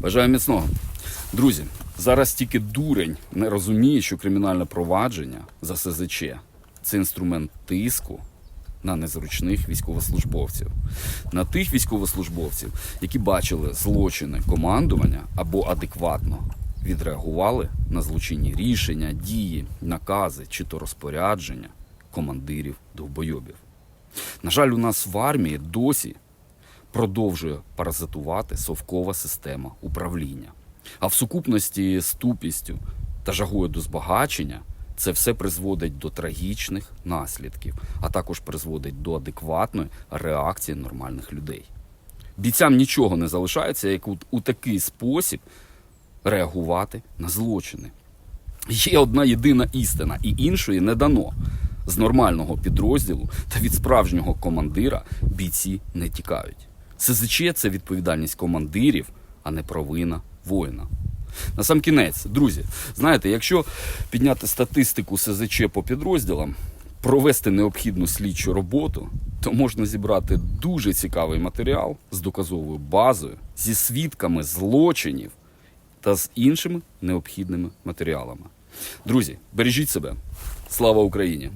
Бажаю міцного. Друзі, зараз тільки дурень не розуміє, що кримінальне провадження за СЗЧ це інструмент тиску на незручних військовослужбовців, на тих військовослужбовців, які бачили злочини командування або адекватно відреагували на злочинні рішення, дії, накази чи то розпорядження командирів довбойобів. На жаль, у нас в армії досі продовжує паразитувати совкова система управління. А в сукупності з тупістю та жагою до збагачення це все призводить до трагічних наслідків, а також призводить до адекватної реакції нормальних людей. Бійцям нічого не залишається, як у, такий спосіб реагувати на злочини. Є одна єдина істина, і іншої не дано. З нормального підрозділу та від справжнього командира бійці не тікають. СЗЧ це відповідальність командирів, а не провина воїна. На сам кінець, друзі, знаєте, якщо підняти статистику СЗЧ по підрозділам, провести необхідну слідчу роботу, то можна зібрати дуже цікавий матеріал з доказовою базою, зі свідками злочинів та з іншими необхідними матеріалами. Друзі, бережіть себе. Слава Україні!